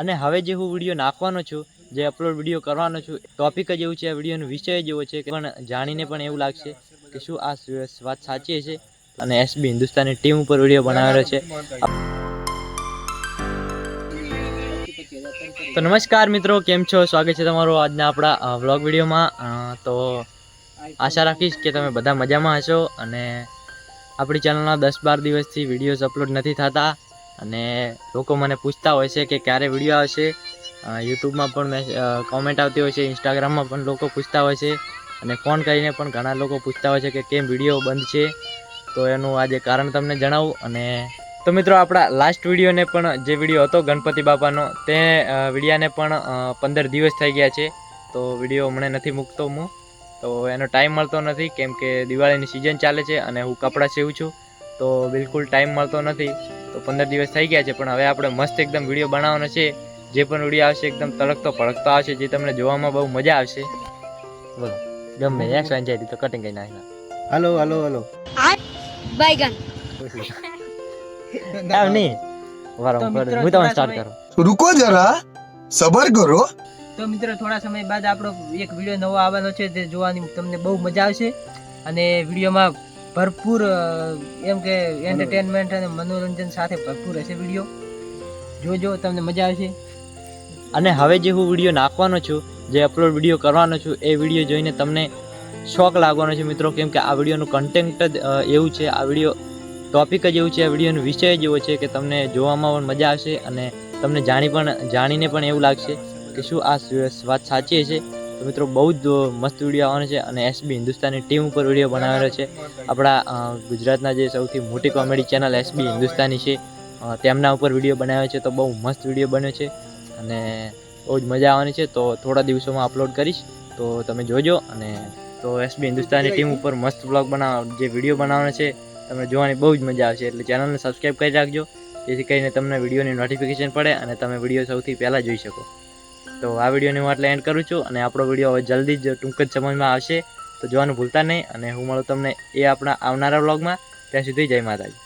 અને હવે જે હું વીડિયો નાખવાનો છું, જે અપલોડ વીડિયો કરવાનો છું ટોપિક જ એવું છે, આ વિડીયોનો વિષય જ એવો છે કે પણ જાણીને પણ એવું લાગશે કે શું આ વાત સાચી છે અને એસબી હિન્દુસ્તાની ટીમ ઉપર વીડિયો બનાવેલો છે. તો નમસ્કાર મિત્રો, કેમ છો? સ્વાગત છે તમારું આજના આપણા વ્લોગ વિડીયોમાં. તો આશા રાખીશ કે તમે બધા મજામાં હશો અને આપણી ચેનલના દસ બાર દિવસથી વિડીયોઝ અપલોડ નથી થતા. અને લોકો મને પૂછતા હોય છે કે ક્યારે વીડિયો આવશે. યુટ્યુબમાં પણ મેં કોમેન્ટ આવતી હોય છે ઇન્સ્ટાગ્રામમાં પણ લોકો પૂછતા હોય છે. અને ફોન કરીને પણ ઘણા લોકો પૂછતા હોય છે કે કેમ વીડિયો બંધ છે. તો એનું આજે કારણ તમને જણાવું. અને તો મિત્રો આપણા લાસ્ટ વિડીયોને પણ જે વીડિયો હતો ગણપતિ બાપાનો, તે વિડીયાને પણ પંદર દિવસ થઈ ગયા છે. તો વીડિયો હમણાં નથી મૂકતો હું. તો એનો ટાઈમ મળતો નથી, કેમ કે દિવાળીની સિઝન ચાલે છે અને હું કપડાં સીવું છું. તો બિલકુલ ટાઈમ મળતો નથી. તો પંદર દિવસ થઈ ગયા છે પણ હવે આપણે મસ્ત એકદમ વીડિયો બનાવવાનો છે. જે પણ ઉડી આવશે એકદમ તળકતો ભડકતો આવશે જે તમને જોવામાં બહુ મજા આવશે. બોલો ગમે એક સાંજ તો કટિંગ કરી નાખના હલો હલો હલો બાયગન નામ નહીં. વારો હું તમને સ્ટાર્ટ કરો? રૂકો જરા. સબર કરો. તો મિત્રો થોડા સમય બાદ આપણો એક વીડિયો નવો આવવાનો છે જે જોવાની તમને બહુ મજા આવશે. અને વિડીયોમાં ભરપૂર એમ કે એન્ટરટેનમેન્ટ અને મનોરંજન સાથે ભરપૂર હશે વીડિયો જોજો, તમને મજા આવશે. અને હવે જે હું વીડિયો નાખવાનો છું, જે અપલોડ વીડિયો કરવાનો છું, એ વીડિયો જોઈને તમને શોખ લાગવાનો છે મિત્રો, કેમ કે આ વિડીયોનું કન્ટેન્ટ જ એવું છે, આ વીડિયો ટોપિક જ એવું છે, આ વિડીયોનો વિષય જ એવો છે કે તમને જોવામાં પણ મજા આવશે અને તમને જાણી પણ, જાણીને પણ એવું લાગશે કે શું આ વાત સાચી છે તો મિત્રો, બહુ જ મસ્ત વીડિયો આવવાનો છે અને એસબી હિન્દુસ્તાની ટીમ ઉપર વીડિયો બનાવેલો છે. આપણા ગુજરાતના જે સૌથી મોટી કોમેડી ચેનલ એસબી હિન્દુસ્તાની છે તેમના ઉપર વીડિયો બનાવ્યો છે. તો બહુ મસ્ત વીડિયો બન્યો છે અને બહુ જ મજા આવવાની છે. તો થોડા દિવસોમાં અપલોડ કરીશ. તો તમે જોજો અને તો એસબી હિન્દુસ્તાની ટીમ ઉપર મસ્ત બ્લોગ બનાવ જે વીડિયો બનાવવાનો છે, તમને જોવાની બહુ જ મજા આવશે. એટલે ચેનલને સબસ્ક્રાઈબ કરી રાખજો. જેથી કરીને તમને વિડીયોની નોટિફિકેશન પડે અને તમે વીડિયો સૌથી પહેલાં જોઈ શકો. તો આ વિડીયોને હું એટલે એન્ડ કરું છું અને આપણો વીડિયો હવે જલ્દી જ ટૂંક જ સમયમાં આવશે. તો જોવાનું ભૂલતા નહીં અને હું મળું તમને એ આપણા આવનારા વ્લોગમાં ત્યાં સુધી જય માતાજી.